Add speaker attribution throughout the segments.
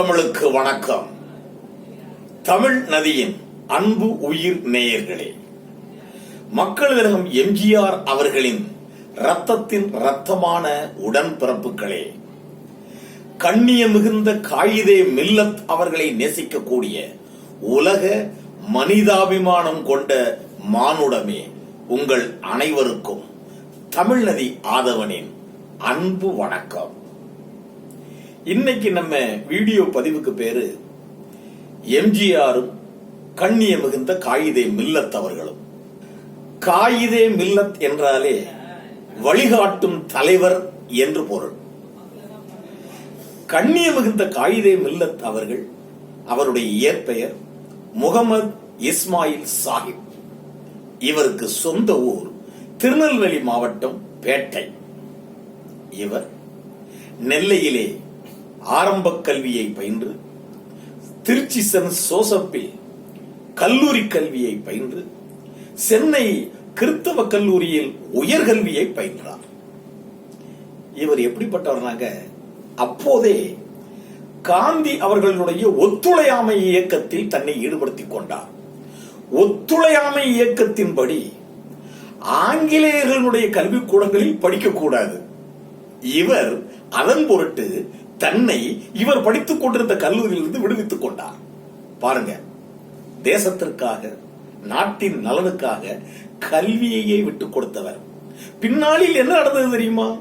Speaker 1: தமிழுக்கு வணக்கம். தமிழ் நதியின் அன்பு உயிர் நேயர்களே மக்கள் திலகம் எம்ஜிஆர் அவர்களின் ரத்தத்தின் ரத்தமான உடன்பிறப்புகளே கண்ணிய மிகுந்த காயிதே மில்லத் அவர்களை நேசிக்கக்கூடிய உலக மனிதாபிமானம் கொண்ட மானுடமே உங்கள் அனைவருக்கும் தமிழ்நதி ஆதவனின் அன்பு வணக்கம். இன்னைக்கு நம்ம வீடியோ பதிவுக்கு பேரு எம்ஜிஆரும் கண்ணிய மிகுந்த காயிதே மில்லத் அவர்களும். காயிதே மில்லத் என்றாலே வழிகாட்டும் தலைவர் என்று பொருள். கண்ணிய மிகுந்த காயிதே மில்லத் அவர்கள் அவருடைய இயற்பெயர் முகமது இஸ்மாயில் சாஹிப். இவருக்கு சொந்த ஊர் திருநெல்வேலி மாவட்டம் பேட்டை. இவர் நெல்லையிலே ஆரம்ப கல்வியை பயின்று திருச்சி சென் சோசப்பில் கல்லூரி கல்வியை பயின்று சென்னை கிறித்தவ கல்லூரியில் உயர்கல்வியை பயின்றார். இவர் எப்படிப்பட்டவர்னாங்க அப்போதே காந்தி அவர்களுடைய ஒத்துழையாமை இயக்கத்தில் தன்னை ஈடுபடுத்திக் கொண்டார். ஒத்துழையாமை இயக்கத்தின்படி ஆங்கிலேயர்களுடைய கல்விக்கூடங்களில் படிக்கக்கூடாது. இவர் அதன் பொருட்டு தன்னை இவர் படித்துக் கொண்டிருந்த கல்லூரியிலிருந்து விடுவித்துக் கொண்டார். பாருங்க தேசத்திற்காக நாட்டின் நலனுக்காக கல்வியையே விட்டுக் கொடுத்தவர். பின்னாளில் என்ன நடந்தது தெரியுமா?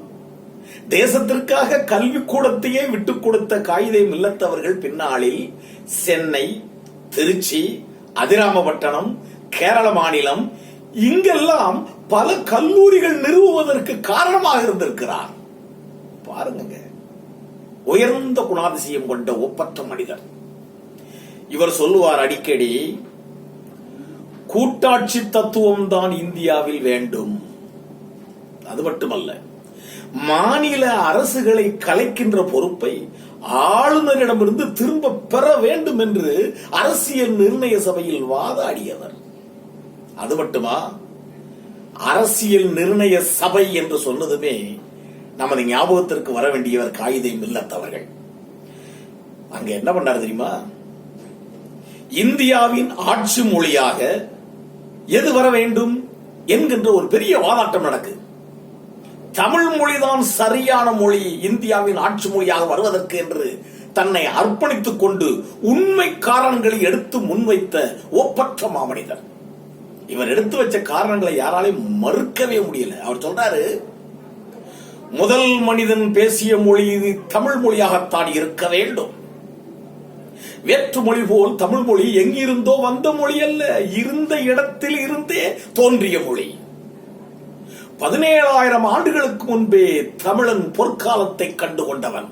Speaker 1: தேசத்திற்காக கல்வி கூடத்தையே விட்டுக் கொடுத்த காயிதை மில்லத்தவர்கள் பின்னாளில் சென்னை திருச்சி அதிராமபட்டணம் கேரள மாநிலம் இங்கெல்லாம் பல கல்லூரிகள் நிறுவுவதற்கு காரணமாக இருந்திருக்கிறார். பாருங்க உயர்ந்த குணாதிசயம் கொண்ட ஒப்பற்ற மனிதர். இவர் சொல்லுவார் அடிக்கடி கூட்டாட்சி தத்துவம் தான் இந்தியாவில் வேண்டும். அது மட்டுமல்ல மாநில அரசுகளை கலைக்கின்ற பொறுப்பை ஆளுநரிடமிருந்து திரும்ப பெற வேண்டும் என்று அரசியல் நிர்ணய சபையில் வாதாடியவர். அது மட்டுமா? அரசியல் நிர்ணய சபை என்று சொன்னதுமே நமது ஞாபகத்திற்கு வர வேண்டியவர் காயிதை மில்லத்தவர்கள் அங்க என்ன பண்ணாரு தெரியுமா? இந்தியாவின் ஆட்சி மொழியாக எது வர வேண்டும் என்கின்ற ஒரு பெரிய வாதாட்டம் நடக்கு. தமிழ் மொழிதான் சரியான மொழி இந்தியாவின் ஆட்சி மொழியாக வருவதற்கு என்று தன்னை அர்ப்பணித்துக் கொண்டு உண்மை காரணங்களை எடுத்து முன்வைத்த ஒப்பற்ற மாமனிதர். இவர் எடுத்து வச்ச காரணங்களை யாராலையும் மறுக்கவே முடியல. அவர் சொல்றாரு முதல் மனிதன் பேசிய மொழி இது தமிழ் மொழியாகத்தான் இருக்க வேண்டும். வேற்று மொழி போல் தமிழ் மொழி எங்கிருந்தோ வந்த மொழி அல்ல இருந்த இடத்தில் இருந்தே தோன்றிய மொழி. பதினேழாயிரம் ஆண்டுகளுக்கு முன்பே தமிழன் பொற்காலத்தை கண்டு கொண்டவன்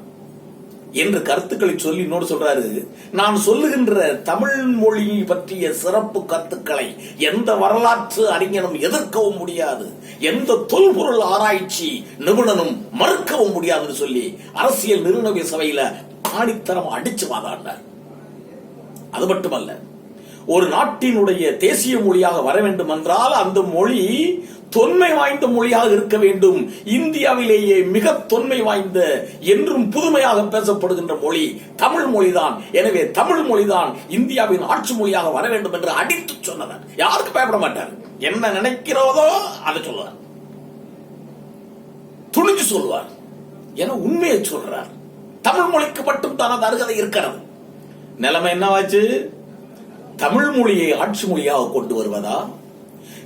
Speaker 1: என்று கருத்துக்களை சொல்லி இன்னொரு சொல்றாரு. நான் சொல்லுகின்ற தமிழ் மொழி பற்றிய சிறப்பு கருத்துக்களை எந்த வரலாற்று அறிஞனும் எதிர்க்கவும் முடியாது. எந்த தொல்பொருள் ஆராய்ச்சி நிபுணனும் மறுக்கவும் முடியாதுன்னு சொல்லி அரசியல் நிறுவன சபையில ஆணித்தரம் அடிச்சு வாதாண்டார் அது மட்டுமல்ல ஒரு நாட்டினுடைய தேசிய மொழியாக வர வேண்டும் என்றால் அந்த மொழி தொன்மை வாய்ந்த மொழியாக இருக்க வேண்டும். இந்தியாவிலேயே மிக தொன்மை வாய்ந்த என்றும் புதுமையாக பேசப்படுகின்ற மொழி தமிழ் மொழிதான். எனவே தமிழ் மொழிதான் இந்தியாவின் ஆட்சி மொழியாக வர வேண்டும் என்று அடித்து சொன்னவர். யாருக்கு பயப்பட மாட்டார்? என்ன நினைக்கிறதோ அதை சொல்லுவார். துணிஞ்சு சொல்லுவார். என உண்மையை சொல்றார். தமிழ் மொழிக்கு மட்டும் தான் அருகதை இருக்கிறது. நிலைமை என்னவாச்சு? தமிழ் மொழியை ஆட்சி மொழியாக கொண்டு வருவதா?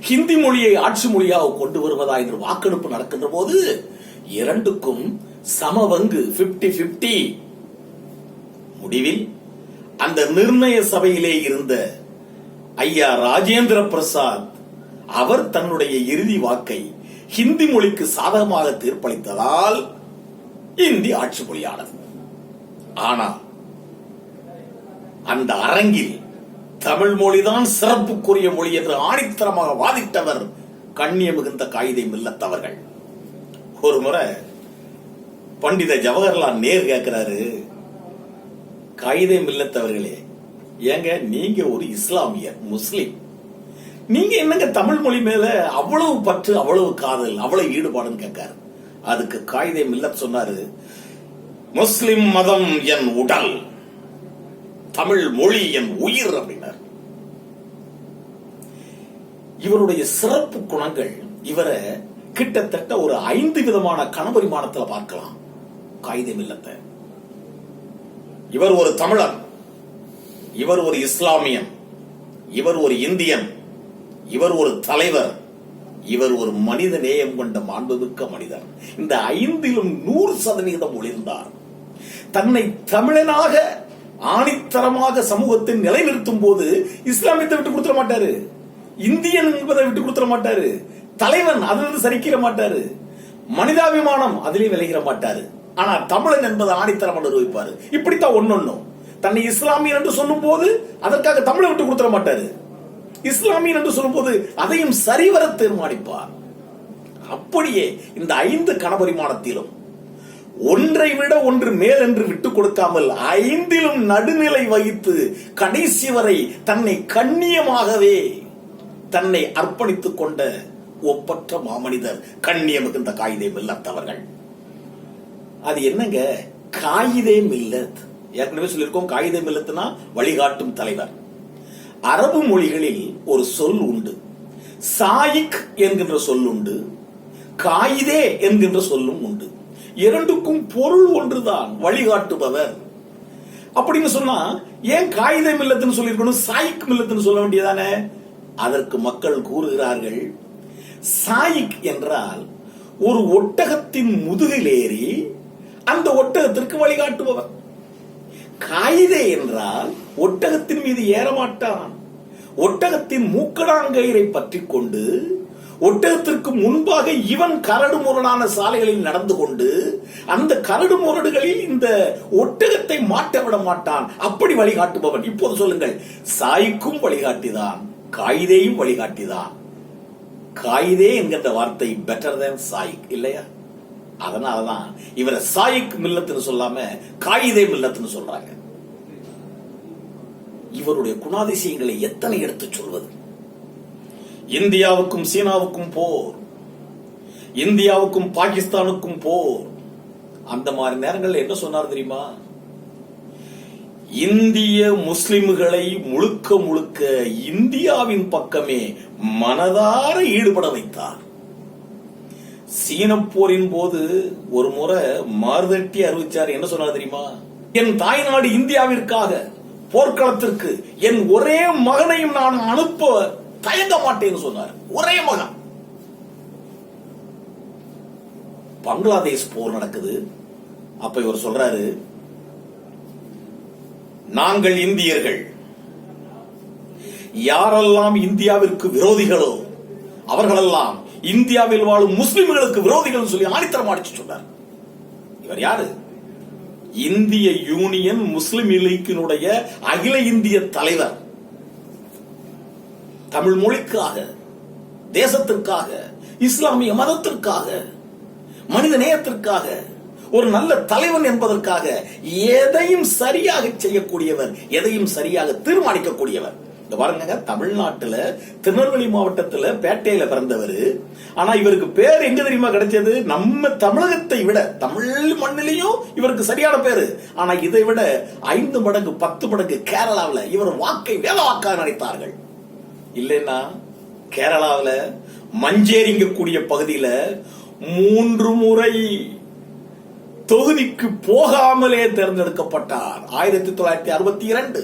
Speaker 1: ஹிந்தி மொழியை ஆட்சி மொழியாக கொண்டு வருவதா என்று வாக்கெடுப்பு நடக்கின்ற போது இரண்டுக்கும் சம பங்கு பிப்டி பிப்டி முடிவில் அந்த நிர்ணய சபையிலே இருந்த ஐயா ராஜேந்திர பிரசாத் அவர் தன்னுடைய இறுதி வாக்கை ஹிந்தி மொழிக்கு சாதகமாக தீர்ப்பளித்ததால் இந்தி ஆட்சி மொழியானது. ஆனால் அந்த அரங்கில் தமிழ் மொழிதான் சிறப்புக்குரிய மொழி என்று ஆணித்தரமாக வாதிட்டவர் கண்ணிய மிகுந்த காயிதை மில்லத்தவர்கள். ஒரு முறை பண்டித ஜவஹர்லால் நேரு கேட்கிறாரு காயிதை மில்லத்தவர்களே ஏங்க நீங்க ஒரு இஸ்லாமியர் முஸ்லிம். நீங்க என்னங்க தமிழ் மொழி மேல அவ்வளவு பற்று அவ்வளவு காதல் அவ்வளவு ஈடுபாடுன்னு கேட்காரு. அதுக்கு காயிதை மில்லத் சொன்னாரு முஸ்லிம் மதம் என் உடல் தமிழ் மொழி என் உயிர் அப்படின்னு. இவருடைய சிறப்பு குணங்கள் இவரை கிட்டத்தட்ட ஒரு ஐந்து விதமான கணபரிமாணத்துல பார்க்கலாம். காகிதம் இல்லத்தை. இவர் ஒரு தமிழர். இவர் ஒரு இஸ்லாமியன். இவர் ஒரு இந்தியன். இவர் ஒரு தலைவர். இவர் ஒரு மனித நேயம் கொண்ட மாண்புமிக்க மனிதர். இந்த ஐந்திலும் நூறு சதவீதம் ஒளிர்ந்தார். தன்னை தமிழனாக ஆணித்தரமாக சமூகத்தில் நிலைநிறுத்தும் போது இஸ்லாமியத்தை விட்டு கொடுத்துட மாட்டாரு. இந்தியன் என்பதை விட்டு கொடுத்துட மாட்டாரு. தலைவன் அதிலிருந்து சரிக்கிற மாட்டாரு. மனிதாபிமானம் அதிலே விளைகிற மாட்டாரு. ஆனா தமிழன் என்பதை ஆணித்தரம் நிரூபிப்பாரு. இப்படித்தான் ஒன்னொன்னும். தன்னை இஸ்லாமியன் என்று சொல்லும் போது அதற்காக தமிழை விட்டு கொடுத்துட மாட்டாரு. இஸ்லாமியன் என்று சொல்லும்போது அதையும் சரிவர தீர்மானிப்பார். அப்படியே இந்த ஐந்து கணபரிமாணத்திலும் ஒன்றை விட ஒன்று மேல் என்று விட்டுக் கொடுக்காமல் ஐந்திலும் நடுநிலை வகித்து கடைசி வரை தன்னை கண்ணியமாகவே தன்னை அர்ப்பணித்துக் கொண்ட ஒப்பற்ற மாமனிதர் கண்ணிய மிகுந்த காயிதே மில்லத்தவர்கள் அது என்னங்க? காயிதே மில்லத். ஏற்கனவே சொல்லியிருக்கோம் காயிதே மில்லத்னா வழிகாட்டும் தலைவர். அரபு மொழிகளில் ஒரு சொல் உண்டு. சாயிக் என்கின்ற சொல் உண்டு. காயிதே என்கின்ற சொல்லும் உண்டு. இரண்டுக்கும் பொருள் ஒன்றுதான் வழிகாட்டுபவர். அப்படின்னு சொன்னா ஏன் காகித மில்லத்துன்னு சொல்லியிருக்கணும் சாயிக் மில்லத்துன்னு சொல்ல வேண்டியதானே? அதற்கு மக்கள் கூறுகிறார்கள் சாயிக் என்றால் ஒரு ஒட்டகத்தின் முதுகில் ஏறி அந்த ஒட்டகத்திற்கு வழிகாட்டுபவர். காயிதே என்றால் ஒட்டகத்தின் மீது ஏறமாட்டான் ஒட்டகத்தின் மூக்கடாங்கயிரை பற்றி கொண்டு ஒட்டகத்திற்கு முன்பாக இவன் கரடு முரடான சாலைகளில் நடந்து கொண்டு அந்த கரடு முரடுகளில் இந்த ஒட்டகத்தை மாட்ட விட மாட்டான். அப்படி வழிகாட்டுபவன். இப்போது சொல்லுங்கள் சாய்க்கும் வழிகாட்டிதான். காயிதேயும் வழிகாட்டிதான் காயிதே என்கின்ற வார்த்தை பெட்டர் தேன் சாயிக் இல்லையா? அதனாலதான் இவரை சாயிக் மில்லத்துன்னு சொல்லாம காயிதே மில்லத்துன்னு சொல்றாங்க. இவருடைய குணாதிசயங்களை எத்தனை எடுத்துச் சொல்வது? இந்தியாவுக்கும் சீனாவுக்கும் போர். இந்தியாவுக்கும் பாகிஸ்தானுக்கும் போர். அந்த மாதிரி நேரங்களில் என்ன சொன்னார் தெரியுமா? இந்திய முஸ்லிம்களை முழுக்க முழுக்க இந்தியாவின் பக்கமே மனதார ஈடுபட வைத்தார். சீன போரின் போது ஒரு முறை மாறுதட்டி அறிவிச்சார். என்ன சொன்னார் தெரியுமா? என் தாய்நாடு இந்தியாவிற்காக போர்க்களத்திற்கு என் ஒரே மகனையும் நான் அனுப்ப தயங்க மாட்டேன்னு சொன்னார். ஒரே மகன். பங்களாதேஷ் போர் நடக்குது. அப்ப இவர் சொல்றாரு நாங்கள் இந்தியர்கள். யாரெல்லாம் இந்தியாவிற்கு விரோதிகளோ அவர்களெல்லாம் இந்தியாவில் வாழும் முஸ்லிம்களுக்கு விரோதிகள் சொல்லி ஆணித்தரம் அடிச்சு சொன்னார். இவர் யாரு? இந்திய யூனியன் முஸ்லிம் லீக்கினுடைய அகில இந்திய தலைவர். தமிழ் மொழிக்காக தேசத்திற்காக இஸ்லாமிய மதத்திற்காக மனித நேயத்திற்காக ஒரு நல்ல தலைவன் என்பதற்காக எதையும் சரியாக செய்யக்கூடியவர் எதையும் சரியாக தீர்மானிக்கக்கூடியவர். இந்த பாருங்க தமிழ்நாட்டுல திருநெல்வேலி மாவட்டத்துல பேட்டையில பிறந்தவர். ஆனா இவருக்கு பேர் எங்க தெரியுமா கிடைச்சது? நம்ம தமிழகத்தை விட தமிழ் மண்ணிலையும் இவருக்கு சரியான பேரு. ஆனா இதை விட ஐந்து மடங்கு பத்து மடங்கு கேரளாவில் இவர் வாக்கை வேத வாக்காக நினைத்தார்கள். இல்லைன்னா கேரளாவில் மஞ்சேரிங்கக்கூடிய பகுதியில மூன்று முறை தொகுதிக்கு போகாமலே தேர்ந்தெடுக்கப்பட்டார். ஆயிரத்தி தொள்ளாயிரத்தி அறுபத்தி இரண்டு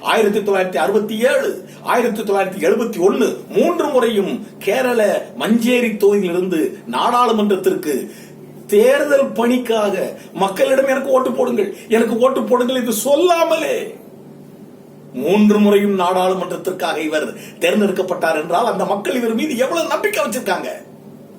Speaker 1: ஆயிரத்தி தொள்ளாயிரத்தி அறுபத்தி ஏழு ஆயிரத்தி தொள்ளாயிரத்தி எழுபத்தி ஒன்னு மூன்று முறையும் கேரள மஞ்சேரி தொகுதியிலிருந்து நாடாளுமன்றத்திற்கு தேர்தல் பணிக்காக மக்களிடம் எனக்கு ஓட்டு போடுங்கள் எனக்கு ஓட்டு போடுங்கள் என்று சொல்லாமலே மூன்று முறையும் நாடாளுமன்றத்திற்காக இவர் தேர்ந்தெடுக்கப்பட்டார் என்றால் அந்த மக்கள் இவர் மீது எவ்வளவு நம்பிக்கை வச்சிருக்காங்க?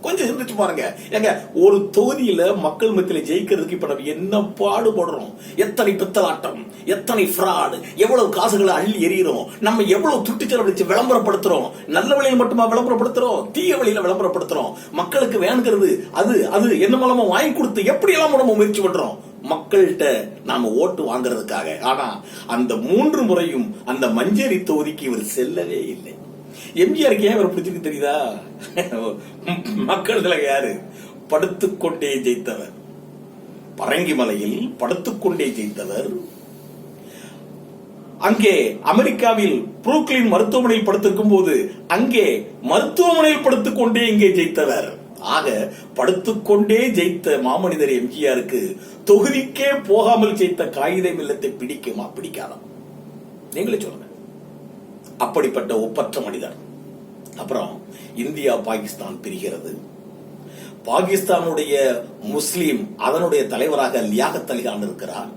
Speaker 1: கொஞ்சம் சிந்திச்சு பாருங்க. ஏங்க ஒரு தொகுதியில மக்கள் மத்தியில ஜெயிக்கிறதுக்கு இப்ப நம்ம என்ன பாடுபடுறோம்? எத்தனை பித்தலாட்டம் எத்தனை ஃப்ராடு எவ்வளவு காசுகளை அள்ளி எறிகிறோம்? நம்ம எவ்வளவு துட்டு செலவழிச்சு விளம்பரப்படுத்துறோம்? நல்ல வழியில் மட்டுமா விளம்பரப்படுத்துறோம்? தீய வழியில விளம்பரப்படுத்துறோம்? மக்களுக்கு வேணுங்கிறது அது அது என்ன மூலமா வாங்கி கொடுத்து எப்படி எல்லாம் நம்ம முயற்சி பண்றோம்? மக்கள்கிட்ட நாம ஓட்டு வாங்குறதுக்காக. ஆனா அந்த மூன்று முறையும் அந்த மஞ்சரி தொகுதிக்கு இவர் செல்லவே இல்லை. எம்ஜிஆருக்கு ஏன் அவரை பிடிச்சிருக்கு தெரியுதா? மக்கள் யாரு? படுத்துக்கொண்டே ஜெயித்தவர். பரங்கிமலையில் படுத்துக்கொண்டே ஜெயித்தவர். அங்கே அமெரிக்காவில் புரூக்லின் மருத்துவமனையில் படுத்திருக்கும் போது அங்கே மருத்துவமனையில் படுத்துக்கொண்டே இங்கே ஜெயித்தவர். ஆக படுத்துக்கொண்டே ஜெயித்த மாமனிதர் எம்ஜிஆருக்கு தொகுதிக்கே போகாமல் ஜெயித்த காகித மில்லத்தை பிடிக்குமா? பிடிக்காதா? நீங்களே சொல்லுங்க. அப்படிப்பட்ட ஒப்பற்ற மனிதர். அப்புறம் இந்தியா பாகிஸ்தான் பிரிகிறது. பாகிஸ்தானுடைய முஸ்லீம் அதனுடைய தலைவராக லியாகத் அலிகான் இருக்கிறார்.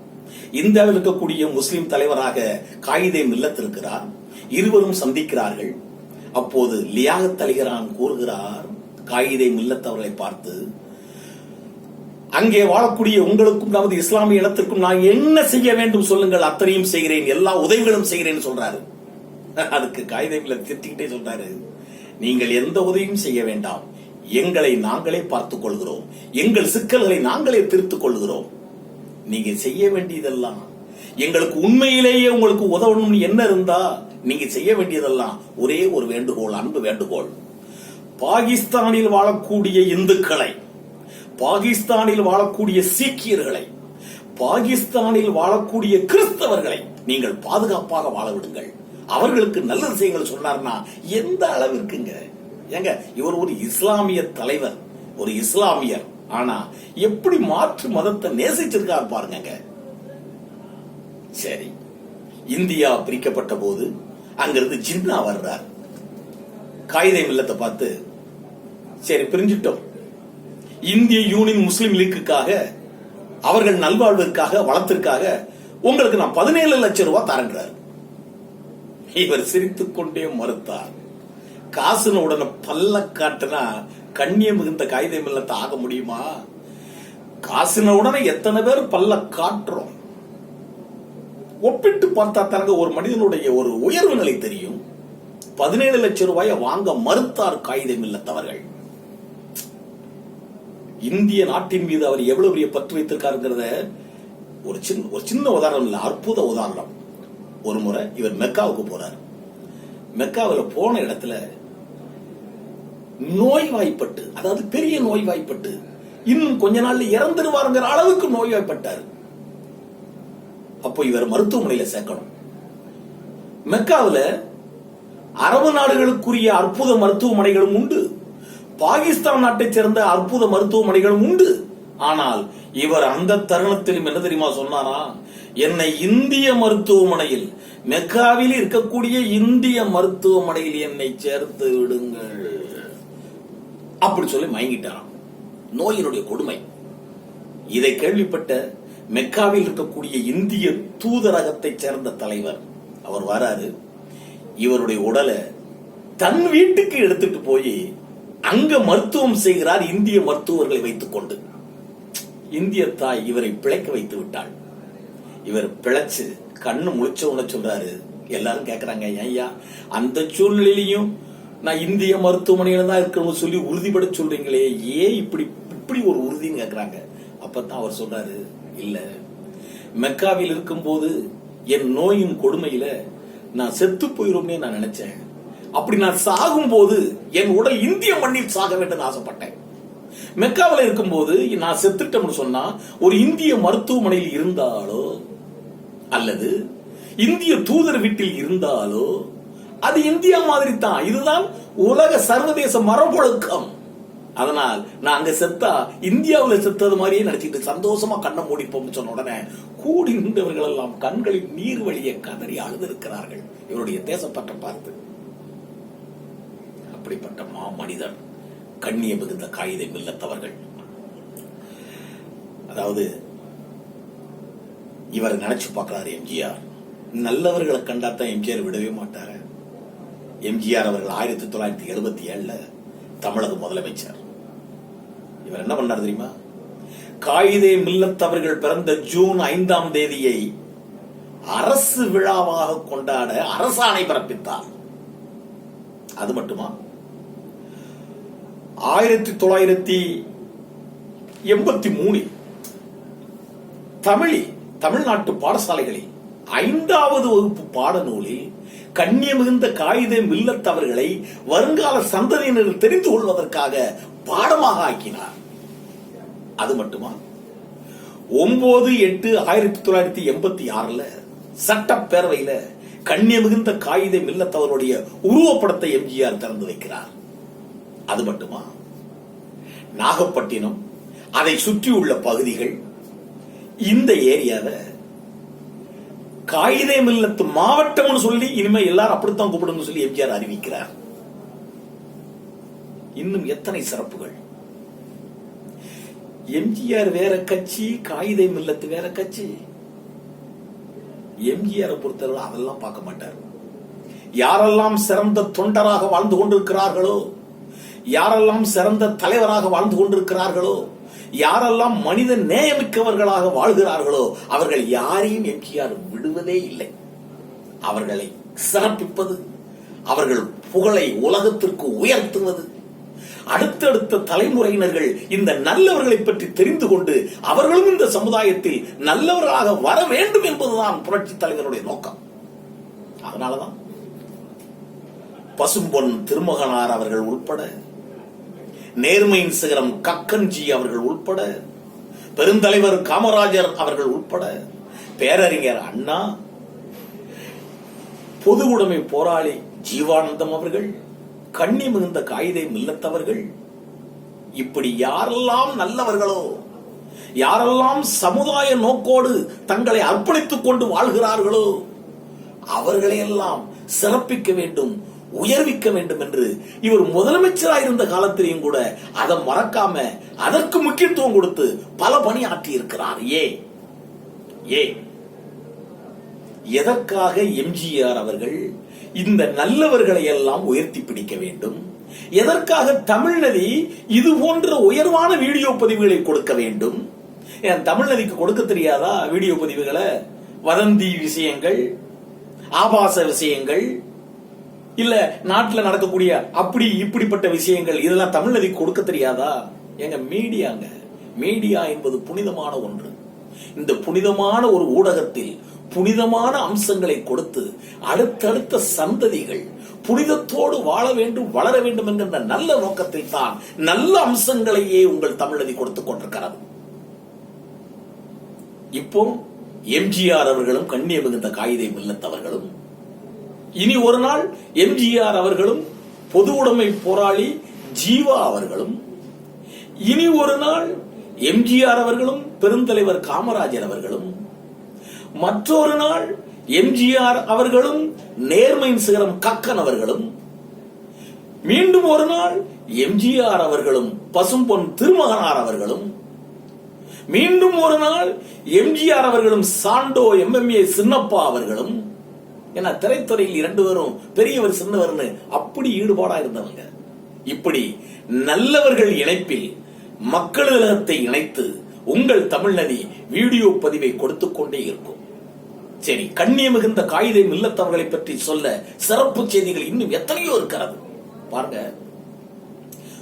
Speaker 1: இந்தியாவில் இருக்கக்கூடிய முஸ்லீம் தலைவராக காயிதே மில்லத் இருக்கிறார். இருவரும் சந்திக்கிறார்கள். அப்போது லியாகத் அலிகரான் கூறுகிறார் காயிதே மில்லத் அவர்களை பார்த்து அங்கே வாழக்கூடிய உங்களுக்கும் நமது இஸ்லாமிய இனத்திற்கும் நான் என்ன செய்ய வேண்டும் சொல்லுங்கள். அத்தனையும் செய்கிறேன். எல்லா உதவிகளும் செய்கிறேன் சொல்றாரு. அதுக்கு காகிதம் திருத்திக்கிட்டே திட்டிக்கிட்டே சொல்றாரு. நீங்கள் எந்த உதவியும் செய்ய வேண்டாம். எங்களை நாங்களே பார்த்துக் கொள்கிறோம். எங்கள் சிக்கல்களை நாங்களே திருத்துக் கொள்கிறோம். நீங்க செய்ய வேண்டியதெல்லாம். எங்களுக்கு உண்மையிலேயே உங்களுக்கு உதவணும்னு என்ன இருந்தா நீங்க செய்ய வேண்டியதெல்லாம். ஒரே ஒரு வேண்டுகோள் அன்பு வேண்டுகோள். பாகிஸ்தானில் வாழக்கூடிய இந்துக்களை பாகிஸ்தானில் வாழக்கூடிய சீக்கியர்களை பாகிஸ்தானில் வாழக்கூடிய கிறிஸ்தவர்களை நீங்கள் பாதுகாப்பாக வாழ விடுங்கள். அவர்களுக்கு நல்ல விஷயங்கள் சொன்னார்னா எந்த அளவிற்குங்க? ஏங்க இவர் ஒரு இஸ்லாமிய தலைவர் ஒரு இஸ்லாமியர். ஆனா எப்படி மாற்று மதத்தை நேசிச்சிருக்காரு பாருங்க சரி இந்தியா பிரிக்கப்பட்ட போது அங்கிருந்து ஜின்னா வர்றார். காகித மில்லத்தை பார்த்து சரி பிரிஞ்சிட்டோம். இந்திய யூனியன் முஸ்லீம் லீக்குக்காக அவர்கள் நல்வாழ்விற்காக வளத்திற்காக உங்களுக்கு நான் பதினேழு லட்சம் ரூபாய் தரேன்றாரு. இவர் சிரித்துக் கொண்டே மறுத்தார். காசுன உடனே பல்ல காட்டுனா கண்ணிய மிகுந்த காகிதம் இல்லத்தை ஆக முடியுமா? காசுன உடனே எத்தனை பேர் பல்ல காட்டுறோம்? ஒப்பிட்டு பார்த்தா தனக்கு ஒரு மனிதனுடைய ஒரு உயர்வு நிலை தெரியும். பதினேழு லட்சம் ரூபாயை வாங்க மறுத்தார் காகிதம் இல்லத்தவர்கள் இந்திய நாட்டின் மீது அவர் எவ்வளவு பெரிய பற்று வைத்திருக்காருங்கிறத ஒரு சின்ன ஒரு சின்ன உதாரணம் இல்லை அற்புத உதாரணம். ஒரு முறை இவர் மெக்காவுக்கு போறார் மெக்காவில் போன இடத்துல நோய்வாய்ப்பட்டு அதாவது பெரிய நோய்வாய்ப்பட்டு இன்னும் கொஞ்ச நாள்ல இறந்துருவாருங்கிற அளவுக்கு நோய்வாய்ப்பட்டார். அப்போ இவர் மருத்துவமனையில சேர்க்கணும். மெக்காவில் அரபு நாடுகளுக்குரிய அற்புத மருத்துவமனைகளும் உண்டு. பாகிஸ்தான் நாட்டைச் சேர்ந்த அற்புத மருத்துவமனைகளும் உண்டு. ஆனால் இவர் அந்த தருணத்திலும் என்ன தெரியுமா சொன்னாரா? என்னை இந்திய மருத்துவமனையில் மெக்காவில் இருக்கக்கூடிய இந்திய மருத்துவமனையில் என்னை சேர்த்து விடுங்கள். அப்படி சொல்லி மயங்கிட்டாராம். நோயினுடைய கொடுமை. இதை கேள்விப்பட்ட மெக்காவில் இருக்கக்கூடிய இந்திய தூதரகத்தைச் சேர்ந்த தலைவர் அவர் வராரு. இவருடைய உடலை தன் வீட்டுக்கு எடுத்துட்டு போய் அங்க மருத்துவம் செய்கிறார் இந்திய மருத்துவர்களை வைத்துக் கொண்டு இந்திய தாய் இவரை பிழைக்க வைத்து விட்டாள். இவர் பிழைச்சு கண்ணு முழிச்ச உடனே சொல்றாரு. எல்லாரும் கேக்குறாங்க ஐயா அந்த சூழ்நிலையிலையும் நான் இந்திய மருத்துவமனையில தான் இருக்கணும்னு சொல்லி உறுதிப்பட சொல்றீங்களே ஏன் இப்படி இப்படி ஒரு உறுதின்னு கேக்குறாங்க? அப்பதான் அவர் சொல்றாரு இல்ல மெக்காவில் இருக்கும்போது என் நோயின் கொடுமையில நான் செத்து போயிரும்னே நான் நினைச்சேன். அப்படி நான் சாகும் போது என் உடல் இந்திய மண்ணில் சாக வேண்டும் ஆசைப்பட்டேன். மெக்காவில் இருக்கும்போது நான் செத்துட்டோம்னு சொன்னா ஒரு இந்திய மருத்துவமனையில் இருந்தாலோ அல்லது இந்திய தூதர் வீட்டில் இருந்தாலோ அது இந்தியா மாதிரி தான் இதுதான் உலக சர்வதேச மரபொழுக்கம் அதனால் நான் அங்க செத்தா இந்தியாவில் செத்தது மாதிரியே நினைச்சிட்டு சந்தோஷமா கண்ணை மூடிப்போம்னு சொன்ன உடனே கூடி நின்றவர்கள் எல்லாம் கண்களில் நீர் வழியை கதறி அழுதிருக்கிறார்கள். இவருடைய தேசப்பட்ட பார்த்து. அப்படிப்பட்ட மா மனிதன் கண்ணிய மிகுந்த காகிதம் இல்லத்தவர்கள் அதாவது இவர் நினைச்சு பார்க்கிறார் எம்ஜிஆர். நல்லவர்களை கண்டாத்தான் எம்ஜிஆர் விடவே மாட்டாரு. எம்ஜிஆர் அவர்கள் ஆயிரத்தி தொள்ளாயிரத்தி எழுபத்தி ஏழுல தமிழக முதலமைச்சர். இவர் என்ன பண்ணார் தெரியுமா? காயிதே மில்லத் அவர்கள் பிறந்த ஜூன் ஐந்தாம் தேதியை அரசு விழாவாக கொண்டாட அரசாணை பிறப்பித்தார். அது மட்டுமா? ஆயிரத்தி தொள்ளாயிரத்தி எண்பத்தி மூணில் தமிழில் தமிழ்நாட்டு பாடசாலைகளில் ஐந்தாவது வகுப்பு பாடநூலில் கண்ணிய மிகுந்த காகித மில்லத்தவர்களை வருங்கால சந்ததியினர் தெரிந்து கொள்வதற்காக பாடமாக ஆக்கினார். அது மட்டுமா? ஒன்பது எட்டு ஆயிரத்தி தொள்ளாயிரத்தி எண்பத்தி ஆறுல சட்டப்பேரவையில கண்ணிய மிகுந்த காகித மில்லத்தவருடைய உருவப்படத்தை எம்ஜிஆர் திறந்து வைக்கிறார். அது மட்டுமா? நாகப்பட்டினம் அதை சுற்றியுள்ள பகுதிகள் இந்த ஏரியாவை காகிதே மில்லத்து மாவட்டம்னு சொல்லி இனிமே எல்லாரும் அப்படித்தான் கூப்பிடணும் சொல்லி எம்ஜிஆர் அறிவிக்கிறார். இன்னும் எத்தனை சிறப்புகள்? எம்ஜிஆர் வேற கட்சி காகித மில்லத்து வேற கட்சி. எம்ஜிஆர் பொறுத்தவரை அதெல்லாம் பார்க்க மாட்டார். யாரெல்லாம் சிறந்த தொண்டராக வாழ்ந்து கொண்டிருக்கிறார்களோ யாரெல்லாம் சிறந்த தலைவராக வாழ்ந்து கொண்டிருக்கிறார்களோ யாரெல்லாம் மனித நேயமிக்கவர்களாக வாழ்கிறார்களோ அவர்கள் யாரையும் எம்ஜிஆர் விடுவதே இல்லை. அவர்களை சிறப்பிப்பது அவர்கள் புகழை உலகத்திற்கு உயர்த்துவது. அடுத்தடுத்த தலைமுறையினர்கள் இந்த நல்லவர்களை பற்றி தெரிந்து கொண்டு அவர்களும் இந்த சமுதாயத்தில் நல்லவர்களாக வர வேண்டும் என்பதுதான் புரட்சி தலைவருடைய நோக்கம். அதனாலதான் பசும்பொன் திருமகனார் அவர்கள் உட்பட நேர்மையின் சிகரம் கக்கன்ஜி அவர்கள் உட்பட பெருந்தலைவர் காமராஜர் அவர்கள் உட்பட பேரறிஞர் அண்ணா பொது உடைமை போராளி ஜீவானந்தம் அவர்கள் கண்ணி மிகுந்த காயிதை மில்லத்தவர்கள் இப்படி யாரெல்லாம் நல்லவர்களோ யாரெல்லாம் சமுதாய நோக்கோடு தங்களை அர்ப்பணித்துக் கொண்டு வாழ்கிறார்களோ அவர்களையெல்லாம் சிறப்பிக்க வேண்டும் உயர்விக்க வேண்டும் என்று இவர் முதலமைச்சராக இருந்த காலத்திலையும் கூட அதை மறக்காம அதற்கு முக்கியத்துவம் கொடுத்து பல பணி ஆற்றி இருக்கிறார் ஏ. ஏ. எதற்காக எம்ஜிஆர் அவர்கள் இந்த நல்லவர்களை எல்லாம் உயர்த்தி பிடிக்க வேண்டும்? எதற்காக தமிழ்நதி இது போன்ற உயர்வான வீடியோ பதிவுகளை கொடுக்க வேண்டும்? என் தமிழ்நதிக்கு கொடுக்க தெரியாதா வீடியோ பதிவுகளை? வதந்தி விஷயங்கள் ஆபாச விஷயங்கள் இல்ல நாட்டுல நடக்கக்கூடிய அப்படி இப்படிப்பட்ட விஷயங்கள் இதெல்லாம் தமிழதி கொடுக்க தெரியாதா? எங்க மீடியாங்க. மீடியா என்பது புனிதமான ஒன்று. இந்த புனிதமான ஒரு ஊடகத்தில் புனிதமான அம்சங்களை கொடுத்து அடுத்தடுத்த சந்ததிகள் புனிதத்தோடு வாழ வேண்டும் வளர வேண்டும் என்கின்ற நல்ல நோக்கத்தில் தான் நல்ல அம்சங்களையே உங்கள் தமிழதி கொடுத்துக் கொண்டிருக்கிறது. இப்போ எம்ஜிஆர் அவர்களும் கண்ணிய மிகுந்த காகிதை மில்லத்தவர்களும் இனி ஒரு நாள் எம்ஜிஆர் அவர்களும் பொது உடைமை போராளி ஜீவா அவர்களும் இனி ஒரு நாள் எம்ஜிஆர் அவர்களும் பெருந்தலைவர் காமராஜர் அவர்களும் மற்றொரு நாள் எம்ஜிஆர் அவர்களும் நேர்மையின் சிகரம் கக்கன் அவர்களும் மீண்டும் ஒரு நாள் எம்ஜிஆர் அவர்களும் பசும்பொன் திருமகனார் அவர்களும் மீண்டும் ஒரு நாள் எம்ஜிஆர் அவர்களும் சாண்டோ எம்எம்ஏ சின்னப்பா அவர்களும் ஏன்னா திரைத்துறையில் இரண்டு பேரும் பெரியவர் சின்னவர்னு அப்படி ஈடுபாடா இருந்தவங்க. இப்படி நல்லவர்கள் இணைப்பில் மக்களுலகத்தை இணைத்து உங்கள் தமிழ்நதி வீடியோ பதிவை கொடுத்து கொண்டே இருக்கும். சரி கண்ணிய மிகுந்த காகித மில்லத்தவர்களை பற்றி சொல்ல சிறப்பு செய்திகள் இன்னும் எத்தனையோ இருக்கிறது. பாருங்க.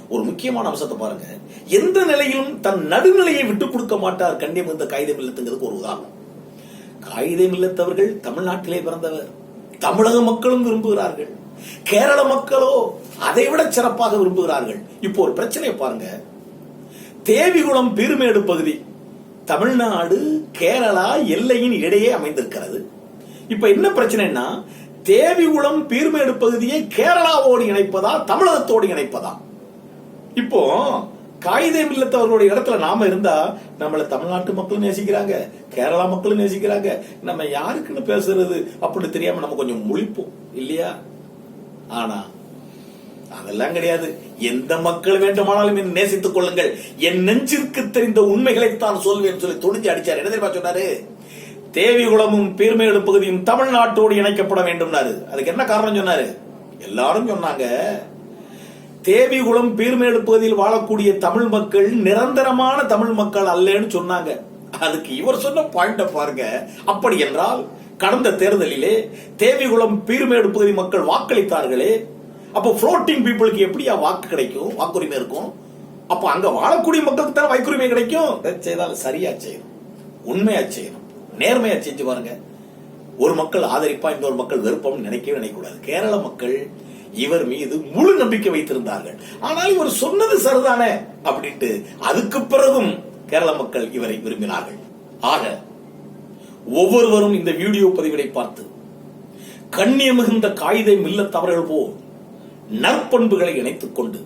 Speaker 1: ஒரு முக்கியமான அம்சத்தை பாருங்க. எந்த நிலையிலும் தன் நடுநிலையை விட்டுக் கொடுக்க மாட்டார் கண்ணிய மிகுந்த காகித மில்லத்துங்கிறதுக்கு ஒரு உதாரணம். காகித மில்லத்தவர்கள் தமிழ்நாட்டிலே பிறந்தவர். தமிழக மக்களும் விரும்புகிறார்கள். கேரள மக்களோ அதை விட சிறப்பாக விரும்புகிறார்கள். இப்போ ஒரு பிரச்சனையை பாருங்க. தேவிகுளம் பீர்மேடு பகுதி தமிழ்நாடு கேரளா எல்லையின் இடையே அமைந்திருக்கிறது. இப்ப என்ன பிரச்சனைனா தேவிகுளம் பீர்மேடு பகுதியை கேரளாவோடு இணைப்பதா தமிழகத்தோடு இணைப்பதா? இப்போ காகிதம் இல்லத்தவர்களுடைய இடத்துல நாம இருந்தா நம்மள தமிழ்நாட்டு மக்களும் நேசிக்கிறாங்க கேரளா மக்களும் நேசிக்கிறாங்க. நம்ம யாருக்குன்னு பேசுறது அப்படி தெரியாம நம்ம கொஞ்சம் முழிப்போம் இல்லையா? ஆனா அதெல்லாம் கிடையாது. எந்த மக்கள் வேண்டுமானாலும் நேசித்துக் கொள்ளுங்கள். என் நெஞ்சிற்கு தெரிந்த உண்மைகளை தான் சொல்வேன் சொல்லி துணிஞ்சு அடிச்சார். என்ன தெரியுமா சொன்னாரு? தேவிகுளமும் பீர்மேடு பகுதியும் தமிழ்நாட்டோடு இணைக்கப்பட வேண்டும்னாரு. அதுக்கு என்ன காரணம் சொன்னாரு? எல்லாரும் சொன்னாங்க தேவிகுளம் பீர்மேடு பகுதியில் வாழக்கூடிய தமிழ் மக்கள் நிரந்தரமான தமிழ் மக்கள் அல்லன்னு சொன்னாங்க. அதுக்கு இவர் சொன்ன பாயிண்ட பாருங்க. அப்படி என்றால் கடந்த தேர்தலிலே தேவிகுளம் பீர்மேடு பகுதி மக்கள் வாக்களித்தார்களே. அப்போ புளோட்டிங் பீப்புளுக்கு எப்படியா வாக்கு கிடைக்கும்? வாக்குரிமை இருக்கும். அப்போ அங்க வாழக்கூடிய மக்களுக்கு தான் வாக்குரிமை கிடைக்கும்? எதை சரியா செய்யணும். உண்மையா செய்யணும். நேர்மையா செஞ்சு பாருங்க. ஒரு மக்கள் ஆதரிப்பா இன்னொரு மக்கள் வெறுப்பம் நினைக்கவே நினைக்கக்கூடாது. கேரள மக்கள் இவர் மீது முழு நம்பிக்கை வைத்திருந்தார்கள். ஆனால் இவர் சொன்னது சரிதானே? அப்படின்ட்டு அதுக்கு பிறகும் கேரள மக்கள் இவரை விரும்பினார்கள். ஆக ஒவ்வொருவரும் இந்த வீடியோ பதிவினை பார்த்து கண்ணிய மிகுந்த காகிதை மில்லத்தவர்கள் போல் நற்பண்புகளை இணைத்துக் கொண்டு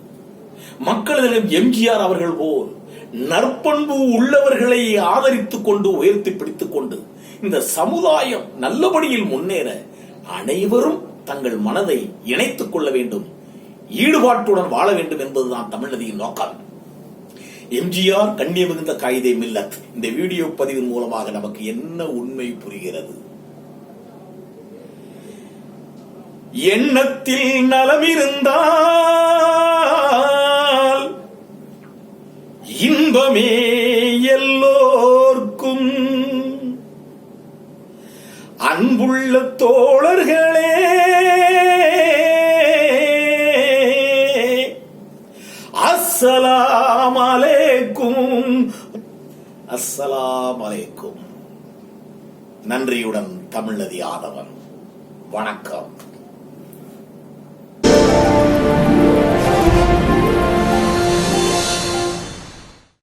Speaker 1: மக்களிடம் எம்ஜிஆர் அவர்கள் போல் நற்பண்பு உள்ளவர்களை ஆதரித்துக் கொண்டு உயர்த்தி பிடித்துக் கொண்டு இந்த சமுதாயம் நல்லபடியில் முன்னேற அனைவரும் தங்கள் மனதை இணைத்துக் கொள்ள வேண்டும் ஈடுபாட்டுடன் வாழ வேண்டும் என்பதுதான் தமிழ்நதியின் நோக்கம். எம்ஜிஆர் கண்ணிய மிகுந்த காயிதே மில்லத். இந்த வீடியோ பதிவின் மூலமாக நமக்கு என்ன உண்மை புரிகிறது? எண்ணத்தில் நலம் இருந்தால் இன்பமே எல்லோர்க்கும். அன்புள்ள தோழர்கள் அஸ்ஸலாம் அலைக்கும். நன்றியுடன் தமிழ்நதி ஆதவன். வணக்கம்.